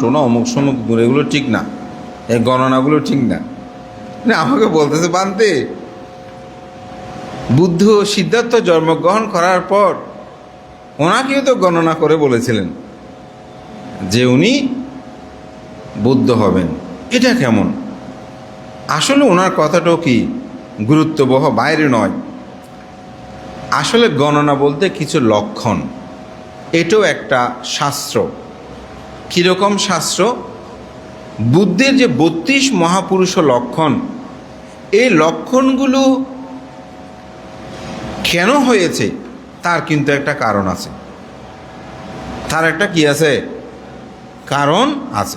টোনা অমুক, সমুক এগুলো ঠিক না। এই গণনাগুলো ঠিক না। না, আমাকে বলতেছে, বানতে, বুদ্ধ সিদ্ধার্থ জন্মগ্রহণ করার পর ওনাকেও তো গণনা করে বলেছিলেন যে উনি বুদ্ধ হবেন। এটা কেমন? আসলে ওনার কথাটাও কি গুরুত্ববহ? বাইরে নয়। আসলে গণনা বলতে কিছু লক্ষণ। এটাও একটা শাস্ত্র। কীরকম শাস্ত্র? বুদ্ধের যে বত্রিশ মহাপুরুষ লক্ষণ, এই লক্ষণগুলো কেন হয়েছে? তার কিন্তু একটা কারণ আছে। তার একটা কি আছে? কারণ আছে।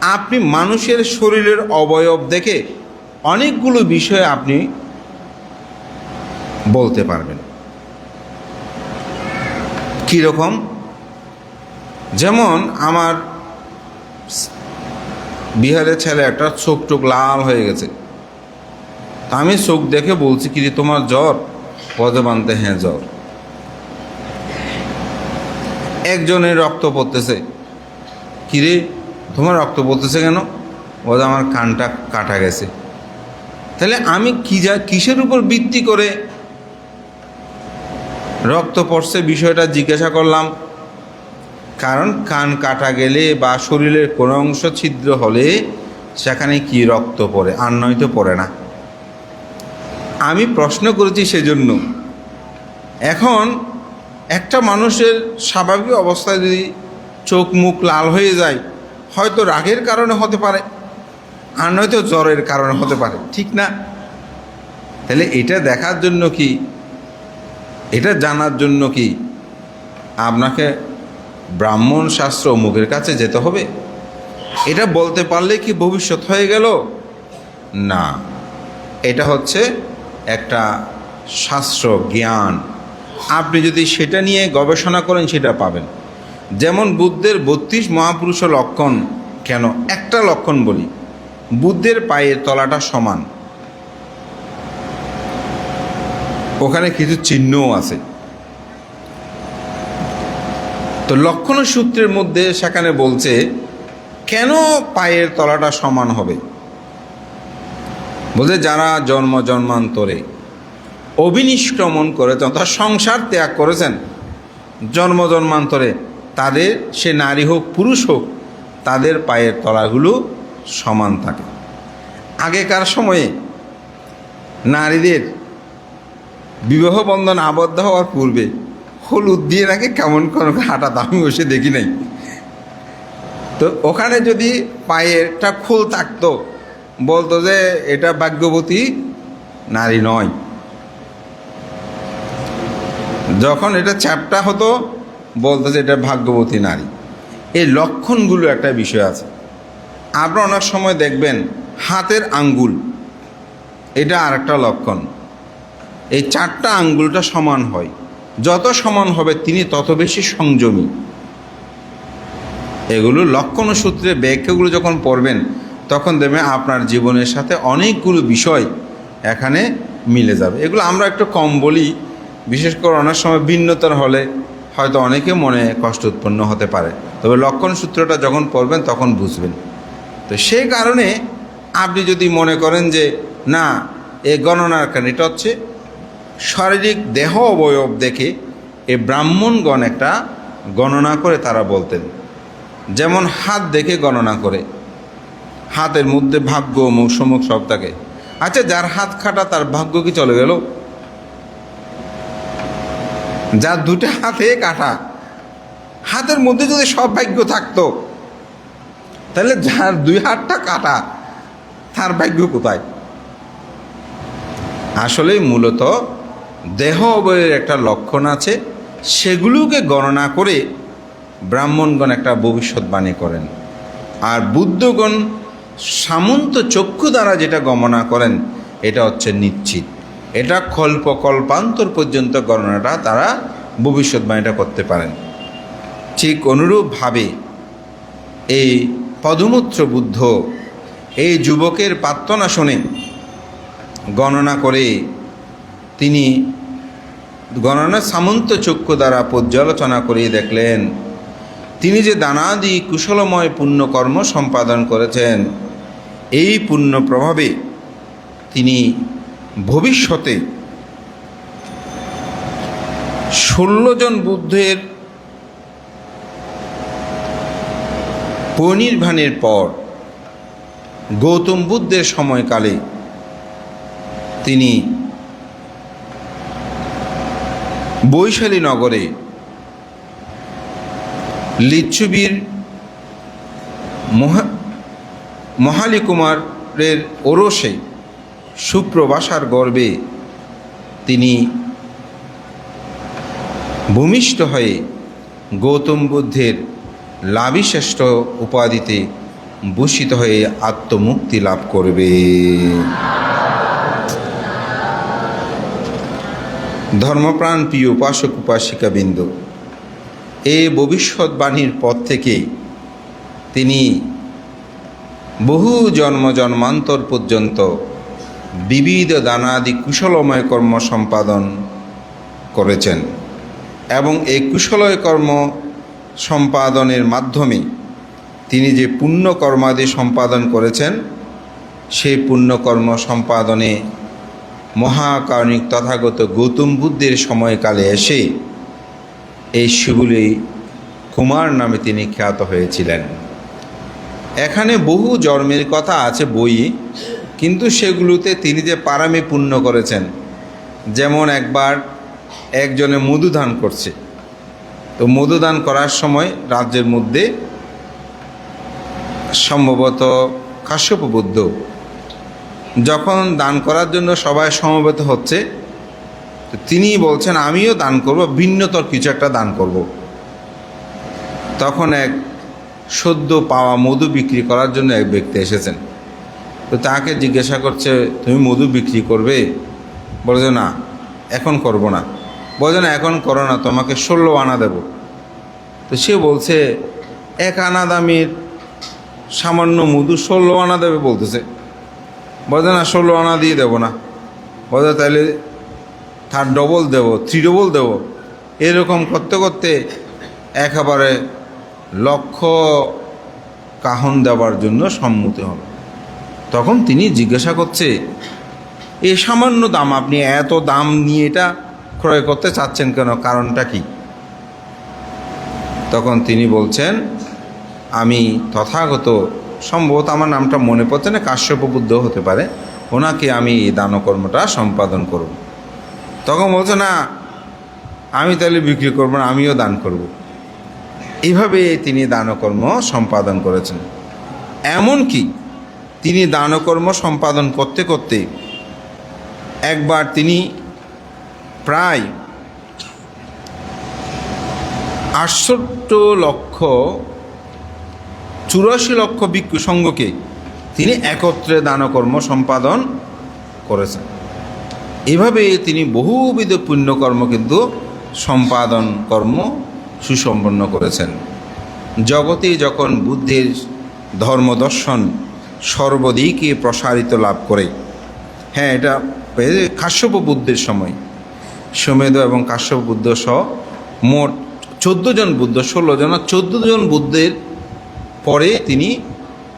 আপনি মানুষের শরীরের অবয়ব দেখে অনেকগুলো বিষয় আপনি বলতে পারবেন। কীরকম? যেমন আমার বিহারের ছেলে একটা চোখ টোক লাল হয়ে গেছে। আমি চোখ দেখে বলছি, কি তোমার জ্বর? পদে বানতে হ্যাঁ জ্বর। একজনের রক্ত পড়তেছে। কিরে তোমার রক্ত পড়তেছে কেন? বলে, আমার কানটা কাটা গেছে। তাহলে আমি কি যা, কিসের উপর ভিত্তি করে রক্ত পড়ছে বিষয়টা জিজ্ঞাসা করলাম। কারণ কান কাটা গেলে বা শরীরের কোনো অংশ ছিদ্র হলে সেখানে কি রক্ত পড়ে? আর নয়তো পড়ে না। আমি প্রশ্ন করেছি সেজন্য। এখন একটা মানুষের স্বাভাবিক অবস্থায় যদি চোখ মুখ লাল হয়ে যায়, হয়তো রাগের কারণে হতে পারে, আর নয়তো জ্বরের কারণে হতে পারে। ঠিক না? তাহলে এটা দেখার জন্য কি? এটা জানার জন্য কি আপনাকে ব্রাহ্মণ শাস্ত্র মুখের কাছে যেতে হবে। এটা বলতে পারলে কি ভবিষ্যৎ হয়ে গেল? না। এটা হচ্ছে একটা শাস্ত্র জ্ঞান। আপনি যদি সেটা নিয়ে গবেষণা করেন, সেটা পাবেন। যেমন বুদ্ধের বত্রিশ মহাপুরুষ লক্ষণ, কেন? একটা লক্ষণ বলি। বুদ্ধের পায়ের তলাটা সমান। ওখানে কিছু চিহ্নও আছে। তো লক্ষণ সূত্রের মধ্যে সেখানে বলছে, কেন পায়ের তলাটা সমান হবে? বলতে যারা জন্ম জন্মান্তরে অবিনিষ্ক্রমণ করেছেন, অর্থাৎ সংসার ত্যাগ করেছেন, জন্ম জন্মান্তরে তাদের, সে নারী হোক, পুরুষ হোক, তাদের পায়ের তলাগুলো সমান থাকে। আগেকার সময়ে নারীদের বিবাহ বন্ধন আবদ্ধ হওয়ার পূর্বে হলুদ দিয়ে নাকি কেমন কোনো হাঁটা আমি বসে দেখি নাই। তো ওখানে যদি পায়েরটা খোল থাকতো, বলতো যে এটা ভাগ্যবতী নারী নয়। যখন এটা চ্যাপটা হতো, বলতো যে এটা ভাগ্যবতী নারী। এই লক্ষণগুলো একটা বিষয় আছে। আপনারা অনেক সময় দেখবেন, হাতের আঙ্গুল, এটা আর একটা লক্ষণ। এই চারটা আঙ্গুলটা সমান হয়। যত সমান হবে তিনি তত বেশি সংযমী। এগুলো লক্ষণ সূত্রে ব্যাখ্যাগুলো যখন পড়বেন, তখন দেখবেন আপনার জীবনের সাথে অনেকগুলো বিষয় এখানে মিলে যাবে। এগুলো আমরা একটু কম বলি, বিশেষ করে অনেক সময় ভিন্নতার হলে হয়তো অনেকে মনে কষ্ট উৎপন্ন হতে পারে। তবে লক্ষণ সূত্রটা যখন পড়বেন, তখন বুঝবেন। তো সেই কারণে আপনি যদি মনে করেন যে, না, এ গণনার কারণ, এটা হচ্ছে শারীরিক দেহ অবয়ব দেখে এ ব্রাহ্মণগণ একটা গণনা করে তারা বলতেন। যেমন হাত দেখে গণনা করে। হাতের মধ্যে ভাগ্য মুখ সমুখ সব থাকে। আচ্ছা যার হাত খাটা, তার ভাগ্য কি চলে গেল? যার দুটো হাতে কাটা, হাতের মধ্যে যদি সব ভাগ্য থাকতো, তাহলে যার দুই হাতটা কাটা, তার ভাগ্য কোথায়? আসলে মূলত দেহ অবয়ের একটা লক্ষণ আছে, সেগুলোকে গণনা করে ব্রাহ্মণগণ একটা ভবিষ্যৎবাণী করেন। আর বুদ্ধগণ সামন্ত চক্ষু দ্বারা যেটা গণনা করেন, এটা হচ্ছে নিশ্চিত। এটা কল্প কল্পান্তর পর্যন্ত গণনাটা তারা ভবিষ্যৎবাণীটা করতে পারেন। ঠিক অনুরূপভাবে এই পদমূত্র বুদ্ধ এই যুবকের প্রার্থনা শুনে গণনা করে তিনি গণনা সামন্ত চক্ষু দ্বারা পর্যালোচনা করিয়ে দেখলেন, তিনি যে দানাদি কুশলময় পুণ্যকর্ম সম্পাদন করেছেন, এই পুণ্য প্রভাবে তিনি ভবিষ্যতে ষোলো জন বুদ্ধের পরিনির্বাণের পর গৌতম বুদ্ধের সময়কালে তিনি বৈশালী নগরে লিচ্ছুবীর মহা মহালী কুমারের ওরসে সুপ্রবাসার গর্বে তিনি ভূমিষ্ঠ হয়ে গৌতম বুদ্ধের লাভিশ্রেষ্ঠ উপাধিতে ভূষিত হয়ে আত্মমুক্তি লাভ করবে। ধর্মপ্রাণ প্রিয় উপাসক উপাসিকাবৃন্দ এই ভবিষ্যৎবাণীর পর থেকে তিনি বহু জন্ম জন্মান্তর পর্যন্ত বিবিধ দানাদি কুশলময় কর্ম সম্পাদন করেছেন এবং এই কুশলয় কর্ম সম্পাদনের মাধ্যমে তিনি যে পুণ্যকর্মাদি সম্পাদন করেছেন সেই পুণ্যকর্ম সম্পাদনে মহাকারণিক তথাগত গৌতম বুদ্ধের সময়কালে এসে এই শিবুলি কুমার নামে তিনি খ্যাত হয়েছিলেন। এখানে বহু জন্মের কথা আছে বইয়ে কিন্তু সেগুলোতে তিনি যে পারামি পূর্ণ করেছেন, যেমন একবার একজনে মধুদান করছে। তো মধুদান করার সময় রাজ্যের মধ্যে সম্ভবত কাশ্যপ বুদ্ধ যখন দান করার জন্য সবাই সমবেত হচ্ছে তিনি বলছেন, আমিও দান করব, ভিন্নতর কিছু একটা দান করব। তখন এক সদ্য পাওয়া মধু বিক্রি করার জন্য এক ব্যক্তি এসেছেন। তো তাকে জিজ্ঞাসা করছে, তুমি মধু বিক্রি করবে? বলছে না, এখন করব না। বলছে না, এখন করো না, তোমাকে ষোলো আনা দেব। তো সে বলছে, এক আনা দামের সামান্য মধু ষোলো আনা দেবে, বলতেছে। বলছে না, ষোলো আনা দিয়ে দেবো না। বলছে তাহলে তার ডবল দেব থ্রি ডবল দেব। এরকম করতে করতে একেবারে লক্ষ কাহন দেওয়ার জন্য সম্মতি হল তখন তিনি জিজ্ঞাসা করছে, এ সামান্য দাম, আপনি এত দাম নিয়ে এটা ক্রয় করতে চাচ্ছেন কেন? কারণটা কি? তখন তিনি বলছেন, আমি তথাগত সম্ভবত আমার নামটা মনে পড়ছে না, কাশ্যপ বুদ্ধ হতে পারে। ওনাকে আমি এই দানকর্মটা সম্পাদন করব। তখন বলছে, না, আমি তাহলে বিক্রি করব না, আমিও দান করব। এইভাবে তিনি দানকর্ম সম্পাদন করেছেন। এমনকি তিনি দানকর্ম সম্পাদন করতে করতে একবার তিনি প্রায় আটষট্ট লক্ষ চুরাশি লক্ষ ভিক্ষু সঙ্গকে তিনি একত্রে দানকর্ম সম্পাদন করেছেন। এভাবে তিনি বহুবিধ পুণ্যকর্ম কিন্তু সম্পাদন কর্ম সুসম্পন্ন করেছেন। জগতে যখন বুদ্ধের ধর্মদর্শন সর্বদিকে প্রসারিত লাভ করে হ্যাঁ এটা কাশ্যপ বুদ্ধের সময়। সমেদ এবং কাশ্যপ বুদ্ধ সহ মোট চোদ্দ জন বুদ্ধ, ষোলো জন চোদ্দ জন বুদ্ধের পরে তিনি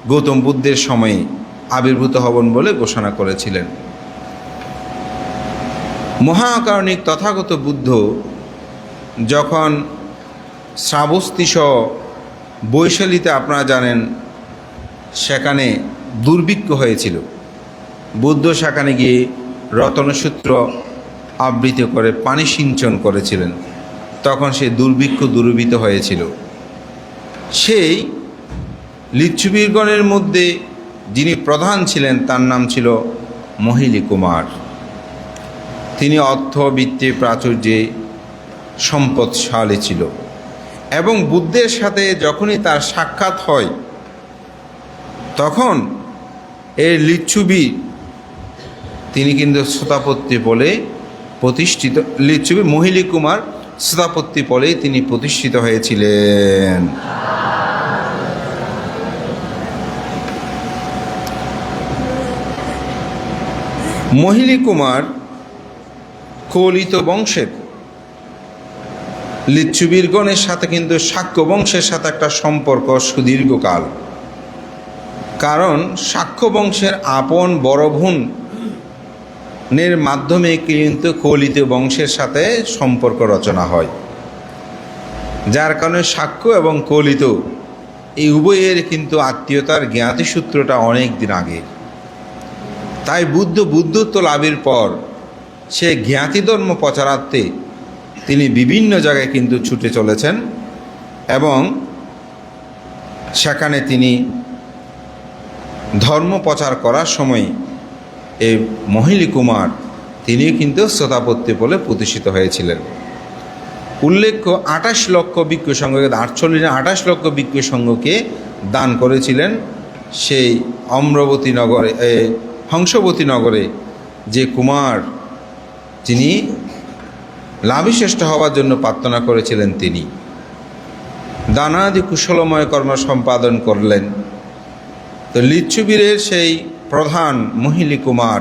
গৌতম বুদ্ধের সময়ে আবির্ভূত হবেন বলে ঘোষণা করেছিলেন। মহাকারণিক তথাগত বুদ্ধ যখন শ্রাবস্তিস বৈশালীতে আপনারা জানেন, সেখানে দুর্ভিক্ষ হয়েছিল। বুদ্ধ সেখানে গিয়ে রতনসূত্র আবৃত করে পানি সিঞ্চন করেছিলেন। তখন সে দুর্ভিক্ষ দূরীভূত হয়েছিল। সেই লিচ্ছুবীরগণের মধ্যে যিনি প্রধান ছিলেন, তার নাম ছিল মহিলী কুমার। তিনি অর্থবৃত্তি প্রাচুর্যে সম্পদশালী ছিল এবং বুদ্ধের সাথে যখনই তার সাক্ষাৎ হয়, তখন এই লিচ্ছুবি তিনি কিন্তু শ্রোতাপত্তি বলে প্রতিষ্ঠিত, লিচ্ছুবি মহিলী কুমার শ্রোতাপত্তি বলেই তিনি প্রতিষ্ঠিত হয়েছিলেন। মহিলী কুমার কলিত বংশের। লিচ্ছুবীরগণের সাথে কিন্তু শাক্য বংশের সাথে একটা সম্পর্ক সুদীর্ঘকাল। কারণ সাক্ষ্য বংশের আপন বড় বোনের মাধ্যমে কিন্তু কলিত বংশের সাথে সম্পর্ক রচনা হয়। যার কারণে সাক্ষ্য এবং কলিত এই উভয়ের কিন্তু আত্মীয়তার জ্ঞাতি সূত্রটা অনেক দিন আগে। তাই বুদ্ধ বুদ্ধত্ব লাভের পর সে জ্ঞাতি ধর্ম প্রচারার্থে তিনি বিভিন্ন জায়গায় কিন্তু ছুটে চলেছেন এবং সেখানে তিনি ধর্ম প্রচার করার সময় এই মহিলী কুমার তিনি কিন্তু শ্রোতাপত্তি বলে প্রতিষ্ঠিত হয়েছিলেন। উল্লেখ্য আঠাশ লক্ষ বিজ্ঞ সংঘকে আটচল্লিশ আঠাশ লক্ষ বিজ্ঞ সংঘকে দান করেছিলেন সেই অম্রবতী নগরে এ, হংসবতী নগরে যে কুমার, যিনি লাভিশ্রেষ্ঠ হওয়ার জন্য প্রার্থনা করেছিলেন তিনি। দানাদি কুশলময় কর্ম সম্পাদন করলেন। তো লিচ্ছুবীরের সেই প্রধান মহিলী কুমার,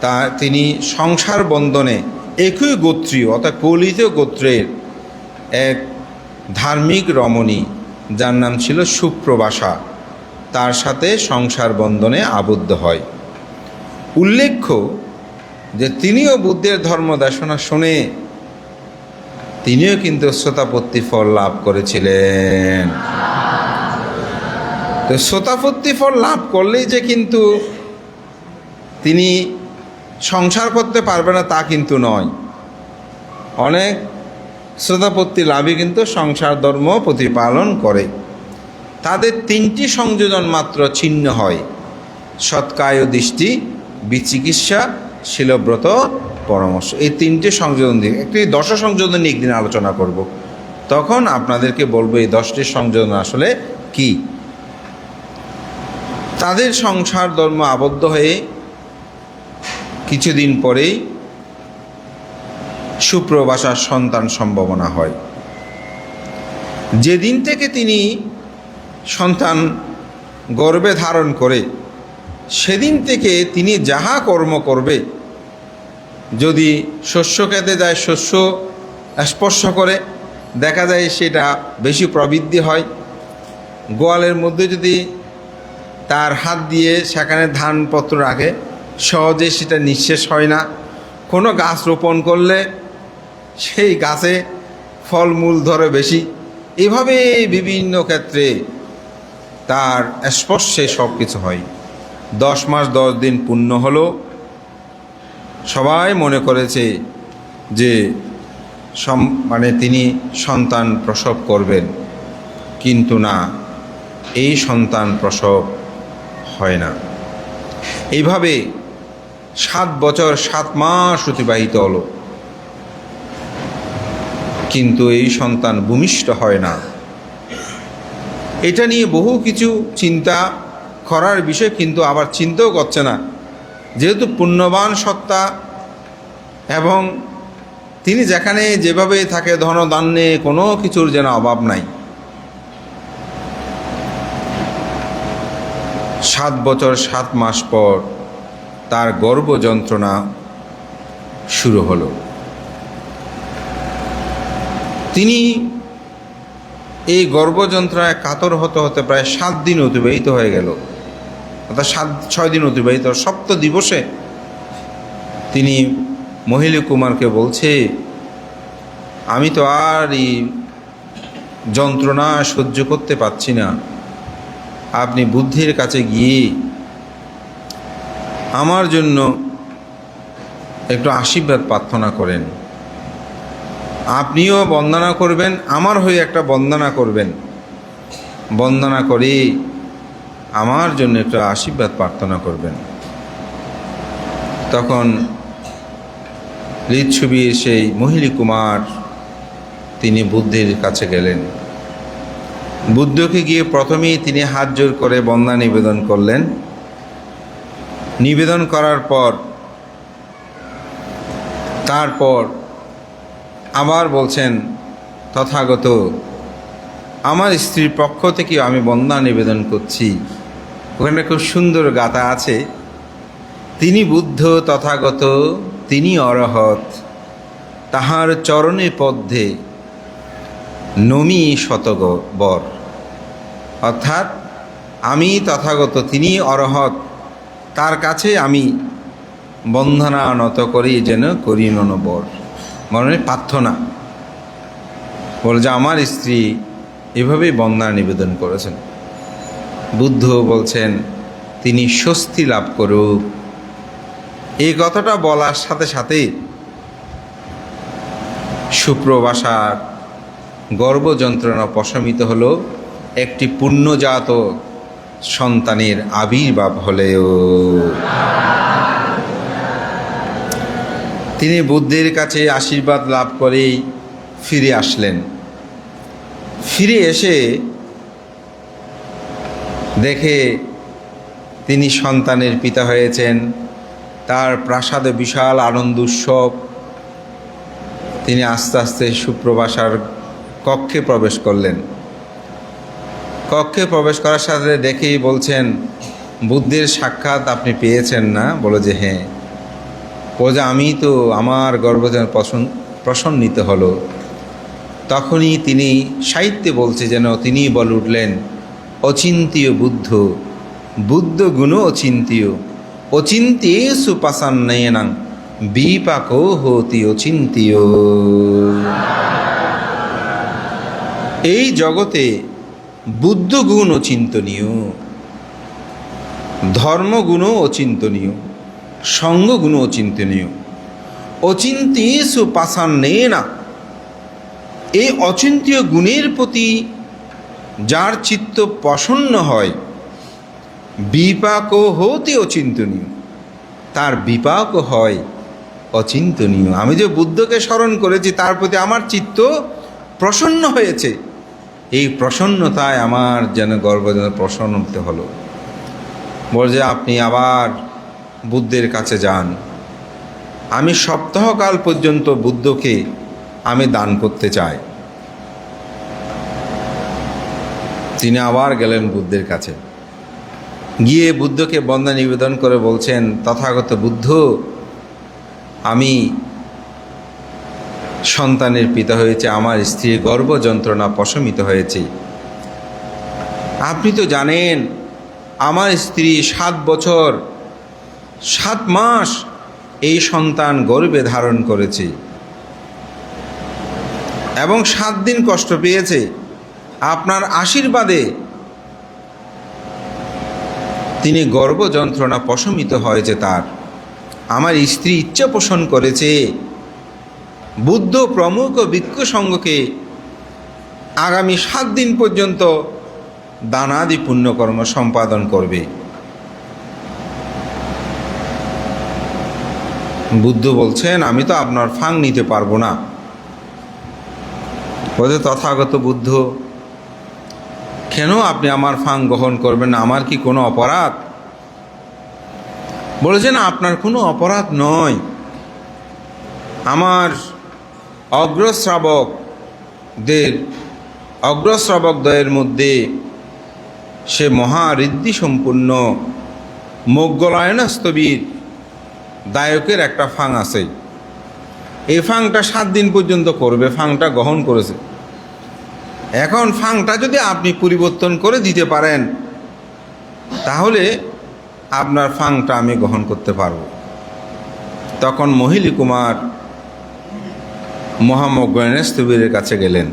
তা তিনি সংসার বন্ধনে একই গোত্রীয়, অর্থাৎ কলিত গোত্রের এক ধার্মিক রমণী, যার নাম ছিল সুপ্রবাসা তার সাথে সংসার বন্ধনে আবদ্ধ হয়। উল্লেখ্য যে তিনিও বুদ্ধের ধর্ম দেশনা শুনে তিনিও কিন্তু শ্রোতাপত্তি ফল লাভ করেছিলেন। তো শ্রোতাপত্তি ফল লাভ করলেই যে কিন্তু তিনি সংসার করতে পারবে না তা কিন্তু নয়। অনেক শ্রোতাপত্তি লাভই কিন্তু সংসার ধর্ম প্রতিপালন করে। তাদের তিনটি সংযোজন মাত্র ছিন্ন হয়। সৎকায় দৃষ্টি, বিচিকিৎসা, শিলব্রত, পরামর্শ। এই তিনটি সংযোজন দিয়ে একটি দশ সংযোজন নিয়ে একদিন আলোচনা করব। তখন আপনাদেরকে বলব এই দশটি সংযোজন আসলে কি? তাদের সংসার ধর্ম আবদ্ধ হয়ে কিছুদিন পরেই সুপ্রবাসার সন্তান সম্ভাবনা হয়। যেদিন থেকে তিনি সন্তান গর্বে ধারণ করে, সেদিন থেকে তিনি যাহা কর্ম করবে, যদি শস্য খেতে যায় শস্য স্পর্শ করে, দেখা যায় সেটা বেশি প্রবৃদ্ধি হয়। গোয়ালের মধ্যে যদি তার হাত দিয়ে সেখানে ধানপত্র রাখে, সহজে সেটা নিঃশেষ হয় না। কোনো গাছ রোপণ করলে সেই গাছে ফলমূল ধরে বেশি। এভাবে বিভিন্ন ক্ষেত্রে তার স্পর্শে সব কিছু হয়। দশ মাস দশ দিন পূর্ণ হলো। সবাই মনে করেছে যে মানে তিনি সন্তান প্রসব করবেন। কিন্তু না, এই সন্তান প্রসব হয় না। এইভাবে সাত বছর, সাত মাস অতিবাহিত হলো। কিন্তু এই সন্তান ভূমিষ্ঠ হয় না। এটা নিয়ে বহু কিছু চিন্তা করার বিষয়, কিন্তু আবার চিন্তাও করছে না। যেহেতু পুণ্যবান সত্তা এবং তিনি যেখানে যেভাবে থাকে ধনদান্যে কোনো কিছুর যেন অভাব নাই। সাত বছর, সাত মাস পর তার গর্ব যন্ত্রণা শুরু হলো। তিনি এই গর্ভযন্ত্রণায় কাতর হতে হতে প্রায় সাত দিন অতিবাহিত হয়ে গেল। অর্থাৎ সাত, ছয় দিন অতিবাহিত। সপ্ত দিবসে তিনি মহিলা কুমারকে বলছে, আমি তো আর এই যন্ত্রণা সহ্য করতে পারছি না। আপনি বুদ্ধির কাছে গিয়ে আমার জন্য একটু আশীর্বাদ প্রার্থনা করেন। আপনিও বন্দনা করবেন, আমার হয়ে একটা বন্দনা করবেন। বন্দনা করে, আমার জন্য একটা আশীর্বাদ প্রার্থনা করবেন। তখন লিচ্ছবি সেই মহিলী কুমার, তিনি বুদ্ধের কাছে গেলেন। বুদ্ধকে গিয়ে প্রথমেই তিনি হাত জোর করে বন্দা নিবেদন করলেন। নিবেদন করার পর, তারপর আবার বলছেন, তথাগত, আমার স্ত্রীর পক্ষ থেকে আমি বন্দা নিবেদন করছি। ওখানে খুব সুন্দর গাথা আছে। তিনি বুদ্ধ, তথাগত, তিনি অরহত তাহার চরণে পদ্মে নমি শতগ বর। অর্থাৎ, আমি তথাগত, তিনি অরহত তার কাছে আমি বন্ধনা নত করি যেন করি নন মনে প্রার্থনা। বলে যে, আমার স্ত্রী এভাবেই বন্দনা নিবেদন করেছেন। বুদ্ধ বলছেন, তিনি স্বস্তি লাভ করুক। এই কথাটা বলার সাথে সাথে সুপ্রবাসার গর্ভ যন্ত্রণা প্রশমিত হলো একটি পুণ্যজাত সন্তানের আবির্ভাব হলেও। তিনি বুদ্ধের কাছে আশীর্বাদ লাভ করেই ফিরে আসলেন। ফিরে এসে দেখে তিনি সন্তানের পিতা হয়েছেন। তার প্রাসাদে বিশাল আনন্দ উৎসব। তিনি আস্তে আস্তে সুপ্রবাসার কক্ষে প্রবেশ করলেন। কক্ষে প্রবেশ করার সাথে দেখেই বলছেন, বুদ্ধের সাক্ষাৎ আপনি পেয়েছেন না? বলো যে হ্যাঁ। যে আমি তো আমার গর্ভজন প্রসন প্রসন্নিত হলো, তখনই তিনি সাহিত্যে বলছে যেন তিনি বল উঠলেন অচিন্তীয় বুদ্ধ বুদ্ধ গুণ অচিন্তীয় অচিন্তিয়ে সুপাসান্নয়নাং বিপাকো হতি অচিন্তীয় এই জগতে বুদ্ধগুণ অচিন্তনীয় ধর্মগুণও অচিন্তনীয়। সঙ্গগুণ অচিন্তনীয় অচিন্তিয়েষু পাশান্নে না এই অচিন্তীয় গুণের প্রতি যার চিত্ত প্রসন্ন হয়, বিপাকও হতে অচিন্তনীয়। তার বিপাক হয় অচিন্তনীয়। আমি যে বুদ্ধকে স্মরণ করেছি, তার প্রতি আমার চিত্ত প্রসন্ন হয়েছে। এই প্রসন্নতায় আমার যেন গর্ব যেন প্রসন্ন হলো। বলে যে আপনি আবার বুদ্ধের কাছে যান। আমি সপ্তাহকাল পর্যন্ত বুদ্ধকে আমি দান করতে চাই। তিনি আবার গেলেন বুদ্ধের কাছে। গিয়ে বুদ্ধকে বন্দা নিবেদন করে বলছেন, তথাগত বুদ্ধ, আমি সন্তানের পিতা হয়েছে, আমার স্ত্রীর গর্ব যন্ত্রণা প্রশমিত হয়েছে। আপনি তো জানেন, আমার স্ত্রী সাত বছর সাত মাস এই সন্তান গর্ভে ধারণ করেছে এবং সাত দিন কষ্ট পেয়েছে। আপনার আশীর্বাদে তিনি গর্ভ যন্ত্রণা প্রশমিত হয়েছে তার। আমার স্ত্রী ইচ্ছা পোষণ করেছে। বুদ্ধ প্রমুখ ও ভিক্ষু সঙ্গকে আগামী সাত দিন পর্যন্ত দানাদি পুণ্যকর্ম সম্পাদন করবে। বুদ্ধ বলছেন, আমি তো আপনার ফাং নিতে পারব না। বলছে, তথাগত বুদ্ধ, কেন আপনি আমার ফাং গ্রহণ করবেন? না আমার কি কোনো অপরাধ? বলেছেন, আপনার কোনো অপরাধ নয়। আমার অগ্রশ্রাবকদের, অগ্রশ্রাবকদ্বয়ের মধ্যে সে মহাঋদ্ধি সম্পূর্ণ মোগ্গলায়নস্তবীর দায়কের একটা ফাং আছে এই ফাংটা সাত দিন পর্যন্ত করবে, ফাংটা গ্রহণ করেছে। এখন ফাংটা যদি আপনি পরিবর্তন করে দিতে পারেন, তাহলে আপনার ফাংটা আমি গ্রহণ করতে পারব। তখন মহিলী কুমার মহামজ্ঞানেস্তবীরের কাছে গেলেন।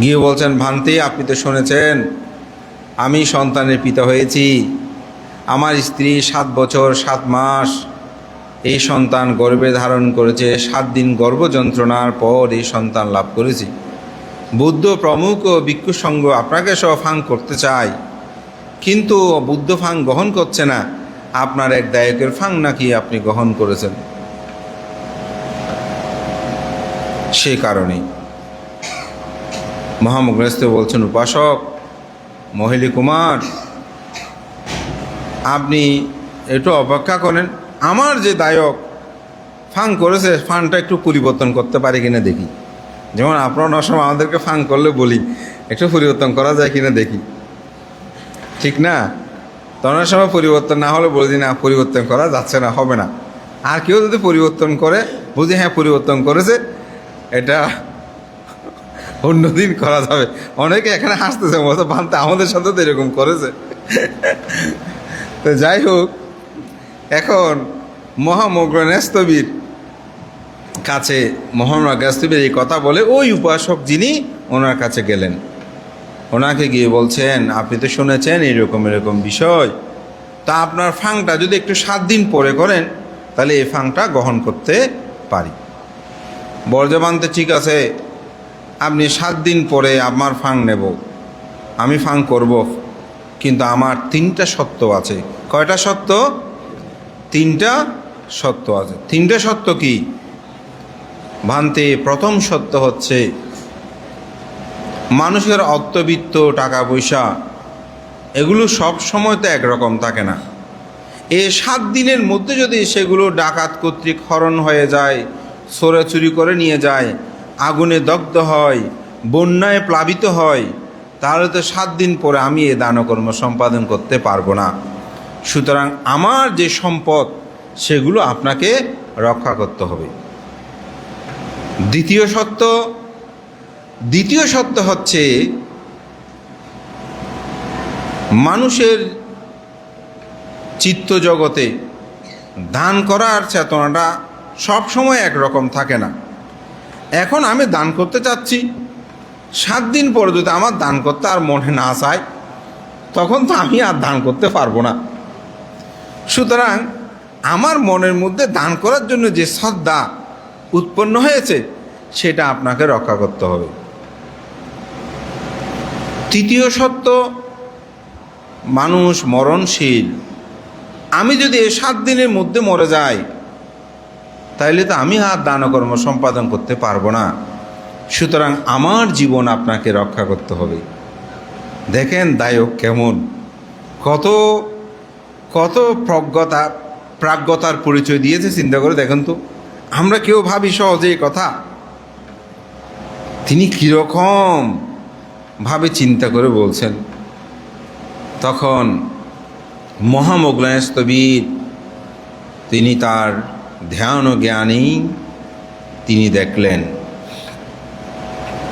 গিয়ে বলছেন, ভান্তি, আপনি তো শুনেছেন, আমি সন্তানের পিতা হয়েছি। আমার স্ত্রী সাত বছর, সাত মাস এই সন্তান গর্ভে ধারণ করেছে। সাত দিন গর্ভ যন্ত্রণার পর এই সন্তান লাভ করেছি। বুদ্ধ প্রমুখ ও ভিক্ষু সঙ্গ আপনাকে সহ ফাং করতে চাই কিন্তু বুদ্ধ ফাং গ্রহণ করছে না। আপনার এক দায়কের ফাং নাকি আপনি গ্রহণ করেছেন। সে কারণে। মহামগ্রস্ত বলছেন, উপাসক, মহিলী কুমার আপনি একটু অপেক্ষা করেন। আমার যে দায়ক ফাং করেছে ফানটা একটু পরিবর্তন করতে পারি কিনা দেখি। যেমন আপনার সময় আমাদেরকে ফাং করলে বলি, একটু পরিবর্তন করা যায় কিনা দেখি। ঠিক না? তো অনেক সময় পরিবর্তন না হলে বলে না, পরিবর্তন করা যাচ্ছে না, হবে না। আর কেউ যদি পরিবর্তন করে, বুঝি হ্যাঁ পরিবর্তন করেছে। এটা অন্যদিন করা যাবে। অনেকে এখানে হাসতেছে মতো ভাবতে আমাদের সাথে তো এরকম করেছে। তো যাই হোক, এখন মহামগ্র মহামগ্রনেস্তবীর কাছে গাস্তবীর এই কথা বলে ওই উপাসক যিনি ওনার কাছে গেলেন। ওনাকে গিয়ে বলছেন, আপনি তো শুনেছেন এরকম এরকম বিষয়। তা আপনার ফাংটা যদি একটু সাত দিন পরে করেন, তাহলে এই ফাংটা গ্রহণ করতে পারি। বর্জমানতে ঠিক আছে, আপনি সাত দিন পরে আমার ফাং নেব। আমি ফাং করব। কিন্তু আমার তিনটা সত্য আছে। কয়টা সত্য? তিনটা সত্য আছে। তিনটা সত্য কি? ভান্তে, প্রথম সত্য হচ্ছে মানুষের অর্থবিত্ত টাকা পয়সা এগুলো সব সময় তো একরকম থাকে না। এ সাত দিনের মধ্যে যদি সেগুলো ডাকাত কর্তৃক হরণ হয়ে যায় চুরি করে নিয়ে যায়, আগুনে দগ্ধ হয়, বন্যায় প্লাবিত হয় তাহলে তো সাত দিন পরে আমি এ দানকর্ম সম্পাদন করতে পারব না। সুতরাং আমার যে সম্পদ, সেগুলো আপনাকে রক্ষা করতে হবে। দ্বিতীয় সত্য দ্বিতীয় সত্য হচ্ছে মানুষের চিত্ত জগতে দান করার চেতনাটা সবসময় একরকম থাকে না। এখন আমি দান করতে চাচ্ছি সাত দিন পরে যদি আমার দান করতে আর মনে না চায়, তখন তো আমি আর দান করতে পারব না। সুতরাং আমার মনের মধ্যে দান করার জন্য যে শ্রদ্ধা উৎপন্ন হয়েছে, সেটা আপনাকে রক্ষা করতে হবে। তৃতীয় সত্য মানুষ মরণশীল। আমি যদি এ সাত দিনের মধ্যে মরে যাই, তাইলে তো আমি আর দানকর্ম সম্পাদন করতে পারব না। সুতরাং আমার জীবন আপনাকে রক্ষা করতে হবে। দেখেন দায়ক কেমন। কত কত প্রজ্ঞতা, প্রাজ্ঞতার পরিচয় দিয়েছে, চিন্তা করে দেখেন তো। আমরা কেউ ভাবি সহজে কথা। তিনি কীরকম ভাবে চিন্তা করে বলছেন। তখন মহামগ্লায়স্তবিদ তিনি তার ধ্যান ও জ্ঞানেই তিনি দেখলেন।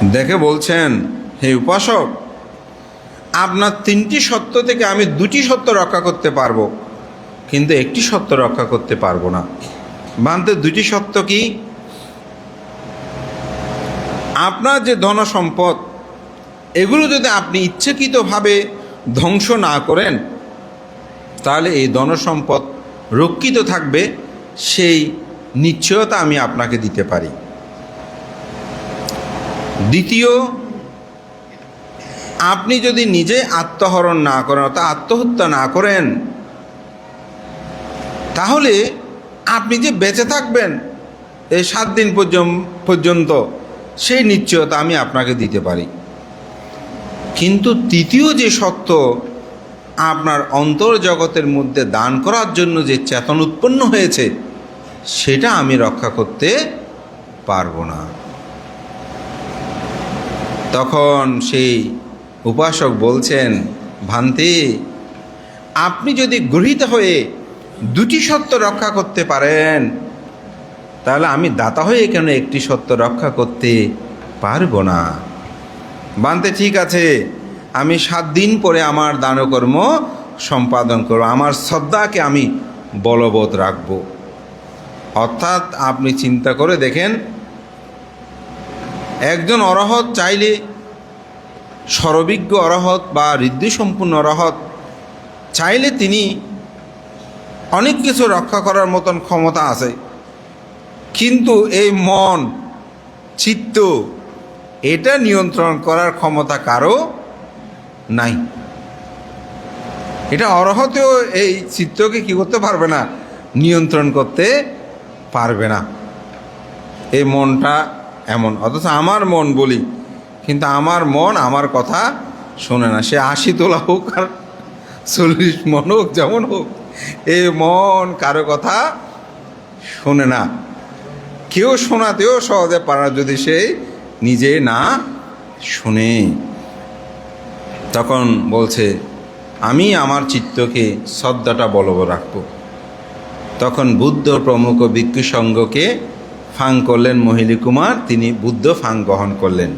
দেখে বলছেন, হে উপাসক, আপনার তিনটি সত্য থেকে আমি দুটি সত্য রক্ষা করতে পারব, কিন্তু একটি সত্য রক্ষা করতে পারব না। বান্তে দুটি সত্য কি? আপনার যে ধন সম্পদ, এগুলো যদি আপনি ইচ্ছাকৃতভাবে ধ্বংস না করেন, তাহলে এই ধনসম্পদ রক্ষিত থাকবে, সেই নিশ্চয়তা আমি আপনাকে দিতে পারি। দ্বিতীয়, আপনি যদি নিজে আত্মহরণ না করেন, অর্থাৎ আত্মহত্যা না করেন, তাহলে আপনি যে বেঁচে থাকবেন, এই সাত দিন পর্যন্ত সেই নিশ্চয়তা আমি আপনাকে দিতে পারি। কিন্তু তৃতীয় যে সত্য, আপনার অন্তর জগতের মধ্যে দান করার জন্য যে চেতন উৎপন্ন হয়েছে, সেটা আমি রক্ষা করতে পারব না। তখন সেই উপাসক বলছেন, ভান্তি, আপনি যদি গৃহীত হয়ে দুটি সত্য রক্ষা করতে পারেন, তাহলে আমি দাতা হয়ে কেন একটি সত্য রক্ষা করতে পারব না? বানতে ঠিক আছে, আমি সাত দিন পরে আমার দানকর্ম সম্পাদন করব, আমার শ্রদ্ধাকে আমি বলবৎ রাখব। অর্থাৎ আপনি চিন্তা করে দেখেন একজন অরহৎ চাইলে সরবিজ্ঞ অরহৎ বা ঋদ্ধিসম্পূর্ণ অরহৎ চাইলে তিনি অনেক কিছু রক্ষা করার মতন ক্ষমতা আছে। কিন্তু এই মন, চিত্ত, এটা নিয়ন্ত্রণ করার ক্ষমতা কারও নাই। এটা অরহতেও এই চিত্তকে কি করতে পারবে না, নিয়ন্ত্রণ করতে পারবে না। এই মনটা এমন, অথচ আমার মন বলি, কিন্তু আমার মন আমার কথা শোনে না। সে আশি তোলা হোক আর চল্লিশ মন হোক, যেমন হোক, এ মন কারও কথা শোনে না। কেউ শোনাতেও সহজে পারে যদি সে নিজে না শুনে। তখন বলছে, আমি আমার চিত্তকে শ্রদ্ধাটা বলব রাখব। তখন বুদ্ধ প্রমুখ ভিক্ষু ফাং করলেন মহিলী কুমার তিনি বুদ্ধ ফাং গ্রহণ করলেন।